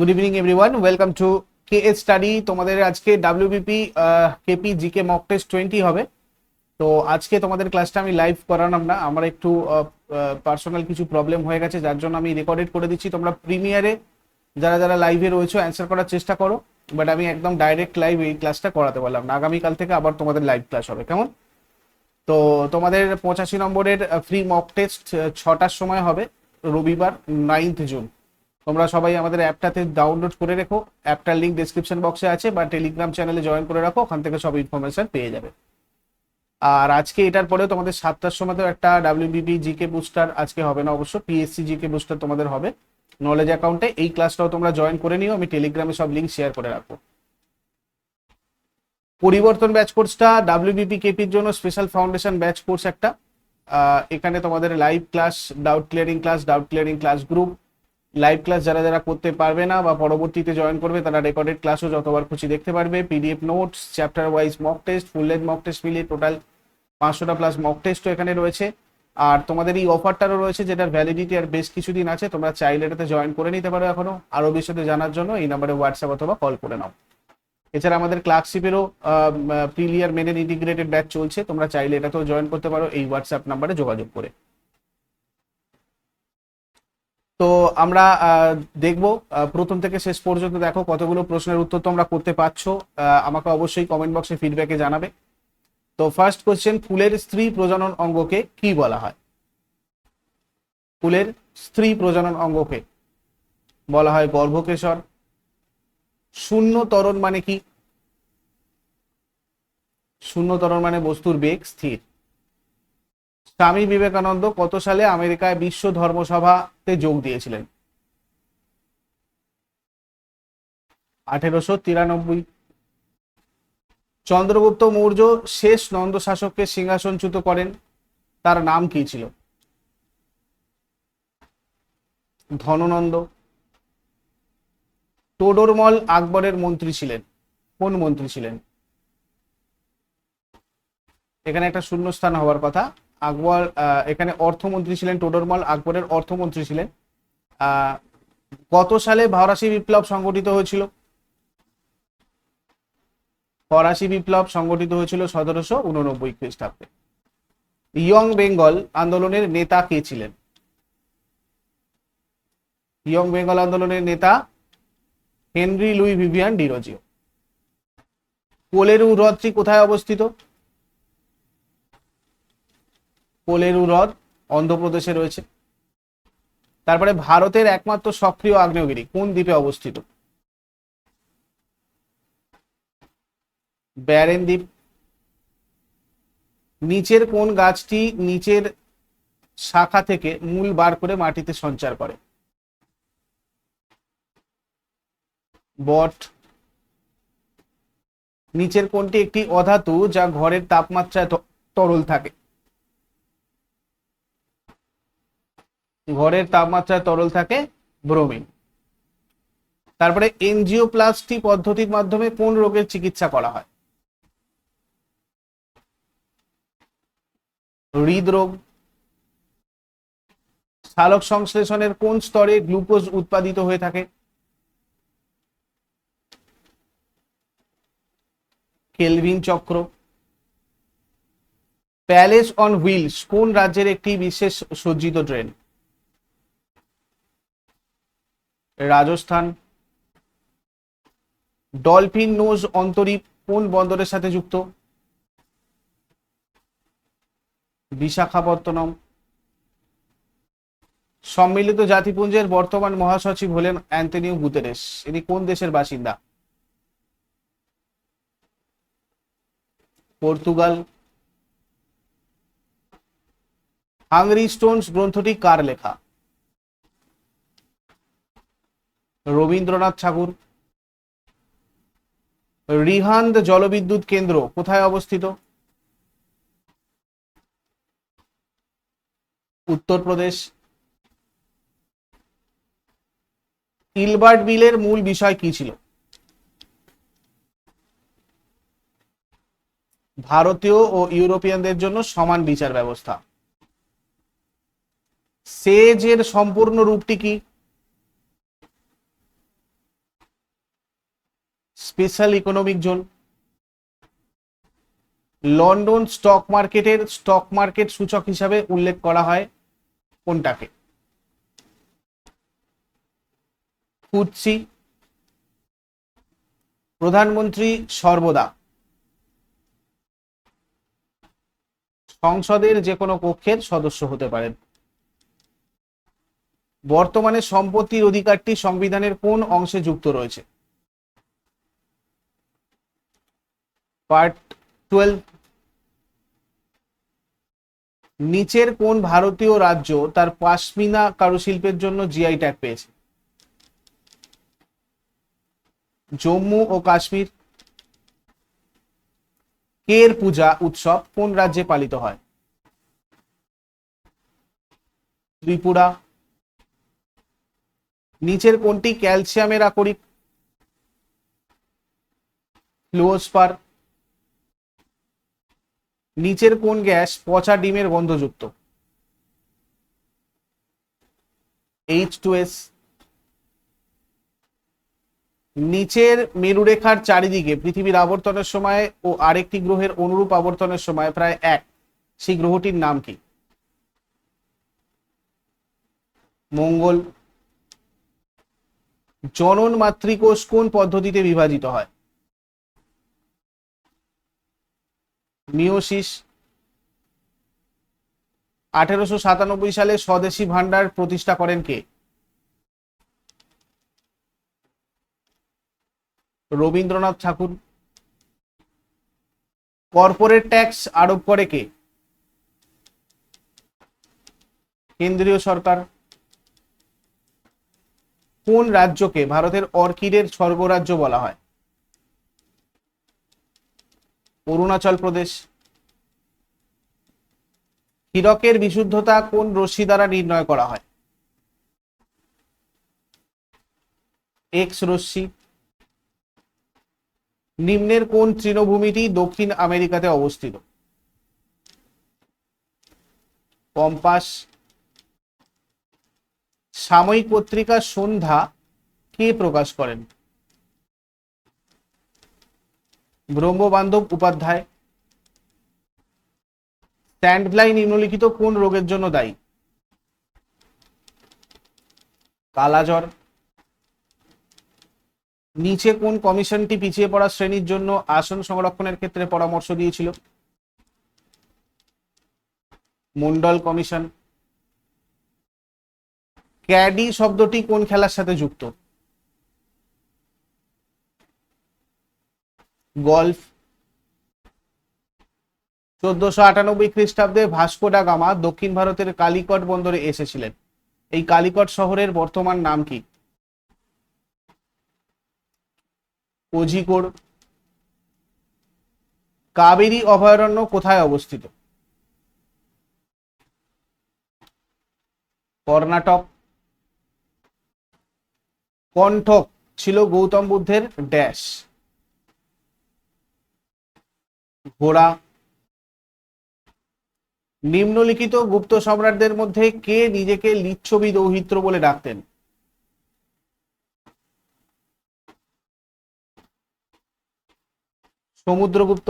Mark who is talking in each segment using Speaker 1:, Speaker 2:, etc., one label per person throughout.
Speaker 1: Good evening everyone welcome to K S study তোমাদের আজকে WBP KP GK mock test twenty হবে। তো আজকে তোমাদের ক্লাসটা আমি লাইভ করালাম না। আমার একটু পার্সোনাল কিছু প্রবলেম হয়ে গেছে, যার জন্য আমি রেকর্ডেড করে দিচ্ছি। তোমরা প্রিমিয়ারে যারা যারা লাইভে রয়েছে অ্যান্সার করার চেষ্টা করো। বাট আমি একদম ডাইরেক্ট লাইভ এই ক্লাসটা করাতে পারলাম না। আগামীকাল থেকে আবার তোমাদের লাইভ ক্লাস হবে। কেমন? তো তোমাদের পঁচাশি নম্বরের ফ্রি মক টেস্ট ছটার সময় হবে। রবিবার নাইন্থ জুন তোমরা সবাই আমাদের অ্যাপটাতে ডাউনলোড করে রেখো। অ্যাপটার লিঙ্ক ডিসক্রিপশন বক্সে আছে বা টেলিগ্রাম চ্যানেলে জয়েন করে রাখো, ওখান থেকে সব ইনফরমেশন পেয়ে যাবে। আর আজকে এটার পরেও তোমাদের সাতটার সময়তেও একটা ডাব্লিউবিপি জিকে বুস্টার আজকে হবে না অবশ্য পিএসসি জিকে বুস্টার তোমাদের হবে। নলেজ অ্যাকাউন্টে এই ক্লাসটাও তোমরা জয়েন করে নিও, আমি টেলিগ্রামে সব লিঙ্ক শেয়ার করে রাখব। পরিবর্তন ব্যাচ কোর্সটা ডাব্লিউবিপি কেপির জন্য স্পেশাল ফাউন্ডেশন ব্যাচ কোর্স একটা। এখানে তোমাদের live class doubt clearing class doubt clearing class group live class যারা যারা করতে পারবে না বা পরবর্তীতে জয়েন করবে, তারা রেকর্ডেড ক্লাসও যতবার খুশি দেখতে পারবে। PDF notes chapter wise mock test full length mock test মিলিয়ে টোটাল পাঁচশোটা প্লাস মক টেস্টও এখানে রয়েছে। আর তোমাদের এই অফারটারও রয়েছে যেটার ভ্যালিডিটি আর বেশ কিছুদিন আছে, তোমরা চাইলে এটাতে জয়েন করে নিতে পারো এখনও। আরও বিশদে জানার জন্য এই নাম্বারে হোয়াটসঅ্যাপ অথবা কল করে নাও। এছাড়া আমাদের ক্লার্কশিপেরও প্রিলিয়ার মেনের ইন্টিগ্রেটেড ব্যাচ চলছে। তোমরা চাইলে এটাতেও জয়েন করতে পারো এই হোয়াটসঅ্যাপ নাম্বারে যোগাযোগ করে। তো আমরা দেখব প্রথম থেকে শেষ পর্যন্ত দেখো কতগুলো প্রশ্নের উত্তর তোমরা করতে পারছ। আমাকে অবশ্যই কমেন্ট বক্সে ফিডব্যাকে জানাবে। তো ফার্স্ট কোশ্চেন ফুলের স্ত্রী প্রজনন অঙ্গকে কি বলা হয়? ফুলের স্ত্রী প্রজনন অঙ্গকে বলা হয় গর্ভকেশর। শূন্য তরণ মানে কি? শূন্য ত্বরণ মানে বস্তুর বেগ স্থির। স্বামী বিবেকানন্দ কত সালে আমেরিকায় বিশ্ব ধর্মসভাতে যোগ দিয়েছিলেন? আঠেরোশো তিরানব্বই। চন্দ্রগুপ্ত মৌর্য শেষ নন্দ শাসককে সিংহাসনচ্যুত করেন। তার নাম কি ছিল? ধননন্দ। টোডরমল আকবরের মন্ত্রী ছিলেন। কোন মন্ত্রী ছিলেন? এখানে একটা শূন্যস্থান হওয়ার কথা। আকবর এখানে অর্থমন্ত্রী ছিলেন টোডরমল, আকবরের অর্থমন্ত্রী ছিলেন। কত সালে ফরাসি বিপ্লব সংগঠিত হয়েছিল। ফরাসি বিপ্লব সংগঠিত হয়েছিল সতেরোশো উননব্বই খ্রিস্টাব্দে। ইয়ং বেঙ্গল আন্দোলনের নেতা কে ছিলেন? ইয়ং বেঙ্গল আন্দোলনের নেতা Henry Louis Vivian Derozio. Kolleru হ্রদটি কোথায় অবস্থিত? কোলেরু হ্রদ অন্ধ্রপ্রদেশে রয়েছে। তারপরে ভারতের একমাত্র সক্রিয় আগ্নেয়গিরি কোন দ্বীপে অবস্থিত? ব্যারেন দ্বীপ। নিচের কোন গাছটি নিচের শাখা থেকে মূল বার করে মাটিতে সঞ্চার করে? বট। নিচের কোনটি একটি অধাতু যা ঘরের তাপমাত্রায় তরল থাকে? ঘরের তাপমাত্রায় তরল থাকে ব্রোমিন। তারপরে এনজিওপ্লাস্টি পদ্ধতির মাধ্যমে কোন রোগের চিকিৎসা করা হয়? হৃদরোগ। সালোক সংশ্লেষণের কোন স্তরে গ্লুকোজ উৎপাদিত হয়ে থাকে? কেলভিন চক্র। প্যালেস অন হুইলস কোন রাজ্যের একটি বিশেষ সজ্জিত ট্রেন রাজস্থান। ডলফিন নোজ অন্তরীপ কোন বন্দরের সাথে যুক্ত। বিশাখাপত্তনম। সম্মিলিত জাতিপুঞ্জের বর্তমান মহাসচিব হলেন অ্যান্টনিও গুতেরেস। ইনি কোন দেশের বাসিন্দা? পর্তুগাল। হাংরি স্টোনস গ্রন্থটি কার লেখা? রবীন্দ্রনাথ ঠাকুর। রিহান্দ জলবিদ্যুৎ কেন্দ্র কোথায় অবস্থিত? উত্তরপ্রদেশ। ইলবার্ট বিলের মূল বিষয় কি ছিল? ভারতীয় ও ইউরোপিয়ানদের জন্য সমান বিচার ব্যবস্থা। সেজের সম্পূর্ণ রূপটি কি? Special economic zone London stock মার্কেটের স্টক মার্কেট সূচক হিসাবে উল্লেখ করা হয় কোনটাকে? ফুটসি প্রধানমন্ত্রী সর্বদা। সংসদের যে কোনো কক্ষের সদস্য হতে পারেন। বর্তমানে সম্পত্তির অধিকারটি সংবিধানের কোন অংশে যুক্ত রয়েছে? Part twelve. নিচের কোন ভারতীয় রাজ্য তার পাশমিনা কারুশিল্পের জন্য জিআই ট্যাগ পেয়েছে? জম্মু ও কাশ্মীর। কের পূজা উৎসব কোন রাজ্যে পালিত হয়? ত্রিপুরা। নিচের কোনটি ক্যালসিয়ামের আকরিক? ফ্লুওস্পার নিচের কোন গ্যাস পচা ডিমের গন্ধযুক্ত? এইচ টু এস নিচের মেরুরেখার চারিদিকে পৃথিবীর আবর্তনের সময় ও আরেকটি গ্রহের অনুরূপ আবর্তনের সময় প্রায় এক। সেই গ্রহটির নাম কি? মঙ্গল। জনন মাতৃকোষ কোন পদ্ধতিতে বিভাজিত হয়? মিওসিস আঠেরোশো সাতানব্বই সালে স্বদেশী ভান্ডার প্রতিষ্ঠা করেন কে? রবীন্দ্রনাথ ঠাকুর। কর্পোরেট ট্যাক্স আরোপ করে কে? কেন্দ্রীয় সরকার। কোন রাজ্যকে ভারতের অর্কিডের স্বর্গরাজ্য বলা হয়? অরুণাচল প্রদেশ। হীরকের বিশুদ্ধতা কোন রশ্মি দ্বারা নির্ণয় করা হয়? এক্স রশ্মি। নিম্নের কোন তৃণভূমিটি দক্ষিণ আমেরিকাতে অবস্থিত? কম্পাস। সাময়িক পত্রিকা সন্ধ্যা কে প্রকাশ করেন? ব্রহ্মবান্ধব উপাধ্যায়। স্ট্যান্ডফ্লাই নিম্নলিখিত কোন রোগের জন্য দায়ী? কালাজ্বর। নিচে কোন কমিশনটি পিছিয়ে পড়া শ্রেণির জন্য আসন সংরক্ষণের ক্ষেত্রে পরামর্শ দিয়েছিল? মন্ডল কমিশন। ক্যাডি শব্দটি কোন খেলার সাথে যুক্ত? গল্ফ। চোদ্দশো আটানব্বই খ্রিস্টাব্দে ভাস্কো ডা গামা দক্ষিণ ভারতের কালিকট বন্দরে এসেছিলেন। এই কালিকট শহরের বর্তমান নাম কি? কোঝিকোড কাবেরী অভয়ারণ্য কোথায় অবস্থিত? কর্ণাটক। কণ্ঠক ছিল গৌতম বুদ্ধের ড্যাশ। ঘোড়া নিম্নলিখিত গুপ্ত সম্রাটদের মধ্যে কে নিজেকে লিচ্ছবি দৌহিত্র বলে ডাকতেন? সমুদ্রগুপ্ত।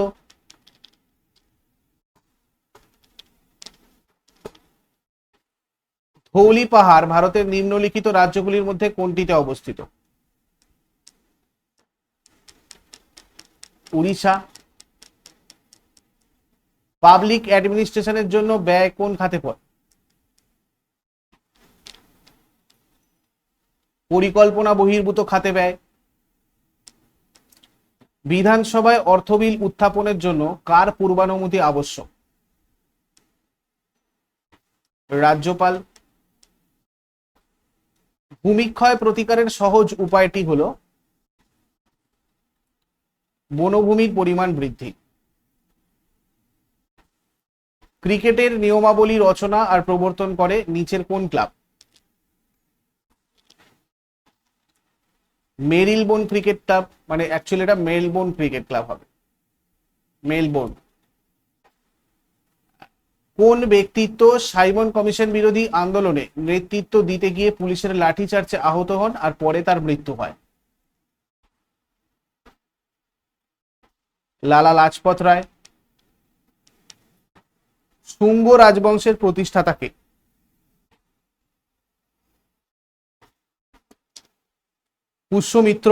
Speaker 1: ধৌলি পাহাড় ভারতের নিম্নলিখিত রাজ্যগুলির মধ্যে কোনটিতে অবস্থিত? উড়িষ্যা। পাবলিক অ্যাডমিনিস্ট্রেশনের জন্য ব্যয় কোন খাতে পড়ে? পরিকল্পনা বহির্ভূত খাতে ব্যয়। বিধানসভায় অর্থ বিল উত্থাপনের জন্য কার পূর্বানুমতি আবশ্যক? রাজ্যপাল। ভূমিক্ষয় প্রতিকারের সহজ উপায়টি হল, বনভূমির পরিমাণ বৃদ্ধি। ক্রিকেটের নিয়মাবলী রচনা আর প্রবর্তন করে নিচের কোন ক্লাব? মেরিলবোন ক্রিকেট ক্লাব মানে অ্যাকচুয়ালি এটা মেলবোর্ন ক্রিকেট ক্লাব হবে। মেলবোর্ন। কোন ব্যক্তিত্ব সাইমন কমিশন বিরোধী আন্দোলনে নেতৃত্ব দিতে গিয়ে পুলিশের লাঠিচার্জে আহত হন আর পরে তার মৃত্যু হয়? লালা লাজপত রায় শুঙ্গ রাজবংশের প্রতিষ্ঠাতাকে। পুষ্যমিত্র।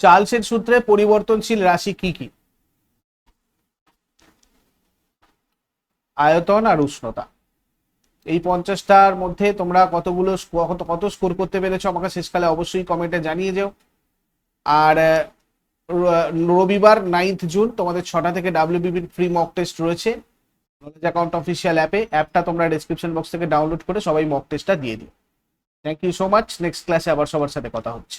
Speaker 1: চার্লসের সূত্রে পরিবর্তনশীল রাশি কি কি? আয়তন আর উষ্ণতা। এই পঞ্চাশটার মধ্যে তোমরা কতগুলো কত স্কোর করতে পেরেছ আমাকে শেষকালে অবশ্যই কমেন্টে জানিয়ে যেও। আর রবিবার নাইন্থ জুন তোমাদের ছটা থেকে ডাব্লিউবিপির ফ্রি মক টেস্ট রয়েছে। নলেজ অ্যাকাউন্ট অফিসিয়াল অ্যাপে অ্যাপটা তোমরা ডিসক্রিপশন বক্স থেকে ডাউনলোড করে সবাই মক টেস্টটা দিয়ে দিও। Thank you so much next ক্লাসে আবার সবার সাথে কথা হচ্ছে।